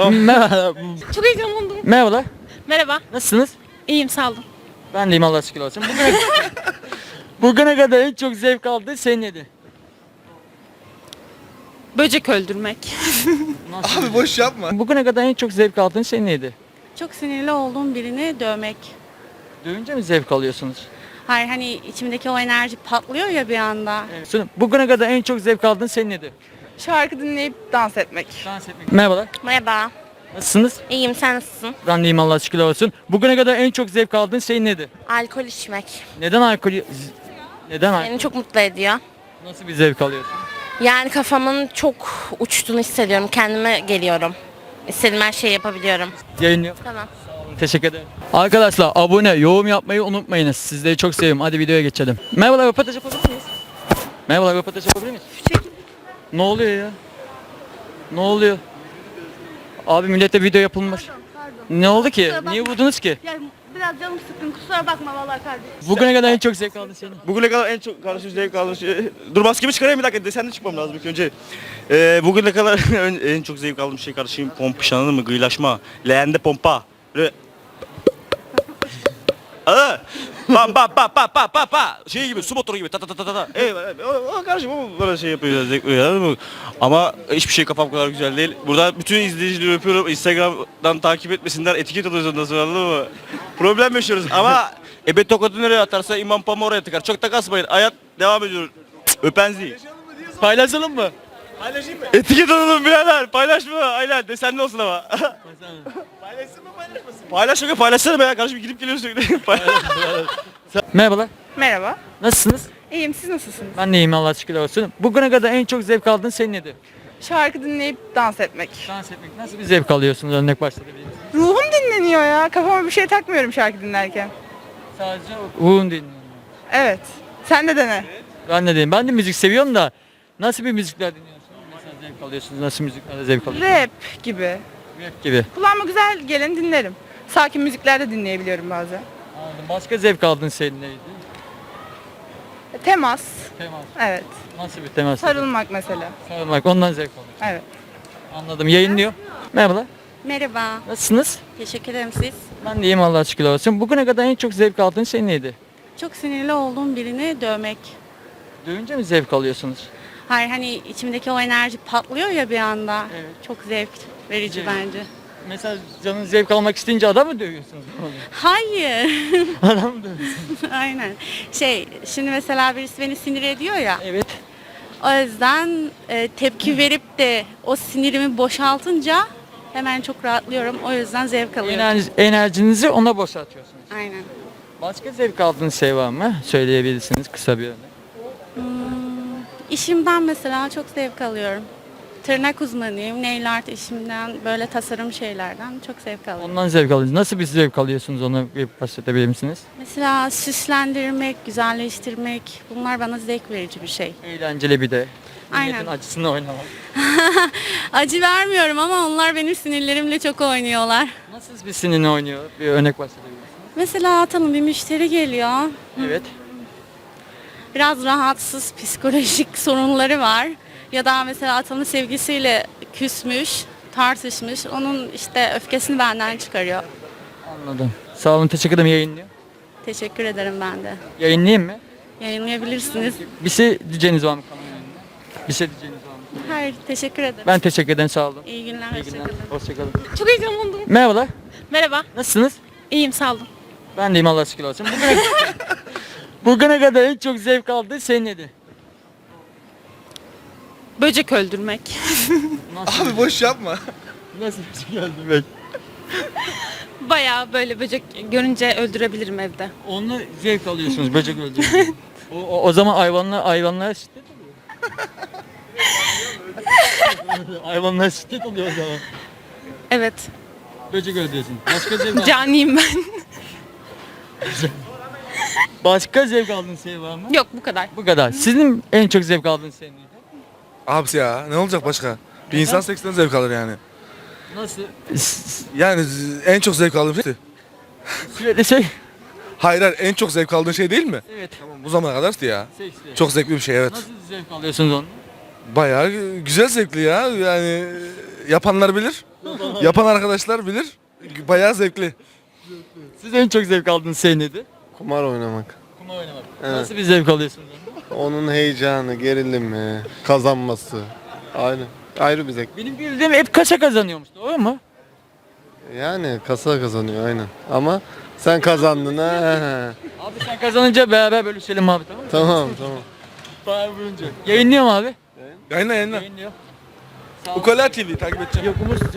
Merhaba. Çok heyecanlandım. Merhabalar. Merhaba. Nasılsınız? İyiyim sağ olun. Ben deyim Allah şükür olsun. Bugüne, bugüne kadar en çok zevk aldığı şey neydi? Böcek öldürmek. Nasıl? Abi boş yapma. Bugüne kadar en çok zevk aldığın şey neydi? Çok sinirli olduğum birini dövmek. Dövünce mi zevk alıyorsunuz? Hayır hani içimdeki o enerji patlıyor ya bir anda. Evet. Bugüne kadar en çok zevk aldığın şey neydi? Şarkı dinleyip dans etmek. Dans etmek. Merhabalar. Merhaba. Nasılsınız? İyiyim sen nasılsın? Ben deyim Allah şükür olsun. Bugüne kadar en çok zevk aldığın şey neydi? Alkol içmek. Neden alkol... Neden alkol? Beni çok mutlu ediyor. Nasıl bir zevk alıyorsun? Yani kafamın çok uçtuğunu hissediyorum. Kendime geliyorum. İstediğim her şeyi yapabiliyorum. Yayınlıyor. Tamam. Teşekkür ederim. Arkadaşlar abone, yorum yapmayı unutmayınız. Sizleri çok seviyorum. Hadi videoya geçelim. Merhabalar röportaj yapabilir miyiz? Merhabalar röportaj yapabilir miyiz? Ne oluyor ya? Ne oluyor? Abi millete video yapılmış. Ne oldu ki? Niye vurdunuz ki? Ya biraz canım sıkkın kusura bakma vallahi kardeşim. Bugüne kadar en çok zevk aldın senin. Bugüne kadar en çok kardeşim zevk aldığım şey... Dur maskemi çıkarayım bir dakika. Desende çıkmam lazım ilk önce. Ee, bugüne kadar en, en çok zevk aldığım şey kardeşim pompiş anladın mı? Gıylaşma. Leğende pompa. Böyle... Aa, pa pa pa pa pa pa pa şey gibi su motoru gibi ta ta ta ta ta. Evet, evet. O, kardeşim o böyle şey yapıyor zevk veriyor, anladın mı? Ama hiçbir şey kafam kadar güzel değil. Burada bütün izleyicileri öpüyorum. Instagram'dan takip etmesinler. Etiket alıyoruz ondan sonra anladın mı? Problem yaşıyoruz ama ebe tokadı nereye atarsa imam pamuğu oraya tıkar. Çok da kasmayın. Hayat devam ediyor. Öpenzi. Paylaşalım mı? Etiket alalım birader. Paylaşma. Aynen. Desenli olsun ama. Paylaşsın mı paylaşmasın? Paylaş yok paylaşsana be ya. Kardeşim gidip geliyorsun sürekli. Paylaş. Merhabalar. Merhaba. Nasılsınız? İyiyim siz nasılsınız? Ben de iyiyim Allah şükür olsun. Bugüne kadar en çok zevk aldığın şey nedir? Şarkı dinleyip dans etmek. Dans etmek. Nasıl bir zevk alıyorsunuz? Örnek başlayabilir misiniz? Ruhum dinleniyor ya. Kafama bir şey takmıyorum şarkı dinlerken. Sadece ruhun dinliyorum. Evet. Sen de dene. Ben de diyeyim. Ben de müzik seviyorum da nasıl bir müzikler dinliyorsunuz? Zevk alıyorsunuz? Nasıl müziklerde zevk alıyorsunuz? Rap gibi. Rap gibi. Kulağıma güzel geleni dinlerim. Sakin müzikler de dinleyebiliyorum bazen. Anladım. Başka zevk aldığın şey neydi? Temas. Temas. Evet. Nasıl bir temas? Sarılmak mesela. Sarılmak. Ondan zevk alıyorsun. Evet. Anladım. Yayınlıyor. Merhabalar. Merhaba. Nasılsınız? Teşekkür ederim siz. Ben de iyiyim Allah'a şükür olsun. Bugüne kadar en çok zevk aldığın şey neydi? Çok sinirli olduğum birini dövmek. Dövünce mi zevk alıyorsunuz? Hayır hani içimdeki o enerji patlıyor ya bir anda. Evet. Çok zevk verici Evet. bence. Mesela canın zevk almak isteyince adam mı dövüyorsunuz? Hayır. adam mı dövüyorsunuz? Aynen. Şey şimdi mesela birisi beni sinir ediyor ya. Evet. O yüzden e, tepki verip de o sinirimi boşaltınca hemen çok rahatlıyorum. O yüzden zevk alıyorum. Enerji, enerjinizi ona boşaltıyorsunuz. Aynen. Başka zevk aldığınız şey var mı? Söyleyebilirsiniz kısa bir örnek. İşimden mesela çok zevk alıyorum. Tırnak uzmanıyım. Nail art işimden, böyle tasarım şeylerden çok zevk alıyorum. Ondan zevk alıyorsunuz. Nasıl bir zevk alıyorsunuz onu bir bahsedebilir misiniz? Mesela süslendirmek, güzelleştirmek bunlar bana zevk verici bir şey. Eğlenceli bir de. Aynen. Milletin acısını oynamak. Acı vermiyorum ama onlar benim sinirlerimle çok oynuyorlar. Nasıl bir sinirle oynuyor? Bir örnek bahsedebilir misiniz? Mesela atalım bir müşteri geliyor. Evet. Biraz rahatsız, psikolojik sorunları var. Ya da mesela atalım sevgisiyle küsmüş, tartışmış. Onun işte öfkesini benden çıkarıyor. Anladım. Sağ olun teşekkür ederim yayınlıyor. Teşekkür ederim ben de. Yayınlayayım mı? Yayınlayabilirsiniz. Bir şey diyeceğiniz var mı yayında? Bir şey diyeceğiniz var mı? Hayır, teşekkür ederim. Ben teşekkür ederim sağ olun. İyi günler, İyi günler. hoşçakalın. Hoşçakalın. Çok heyecanlandım. Merhabalar. Merhaba. Nasılsınız? İyiyim sağ olun. Ben deyim Allah şükür olsun. bugüne kadar en çok zevk aldığı şey neydi? Böcek öldürmek. Nasıl, Abi boş yapma. nasıl bir şey geldi bek? Bayağı böyle böcek görünce öldürebilirim evde. Onu zevk alıyorsunuz böcek öldürmek. o, o, o zaman hayvanlar hayvanlara şiddet oluyor. hayvanlara şiddet oluyor o zaman. Evet. Böcek öldürüyorsun. Başka zevk al- Caniyim ben. Başka zevk aldığın şey var mı? Yok bu kadar. Bu kadar. Sizin en çok zevk aldığınız şey neydi? Abisi ya ne olacak başka? Bir insan seksten zevk alır yani. Nasıl? Yani z- en çok zevk aldığım şey. Sürekli şey. Hayır hayır en çok zevk aldığın şey değil mi? Evet. Tamam bu zamana kadardı ya. Seçti. Çok zevkli bir şey evet. Nasıl zevk alıyorsunuz onu? Bayağı güzel zevkli ya yani yapanlar bilir. yapan arkadaşlar bilir. Bayağı zevkli. Siz en çok zevk aldığınız şey nedir? Kumar oynamak. Kumar oynamak. Evet. Nasıl bir zevk alıyorsunuz? Onun heyecanı, gerilimi, kazanması. Aynı. Ayrı bir zevk. Benim bildiğim hep kaça kazanıyormuş doğru mu? Yani kasa kazanıyor aynen. Ama sen kazandın ha. Abi sen kazanınca beraber bölüşelim abi tamam mı? tamam tamam. Beraber bölünce. Yayınlıyor mu abi? Yayınla yayınla. Yayınlıyor. Ukala TV takip edeceğim. Yok Umut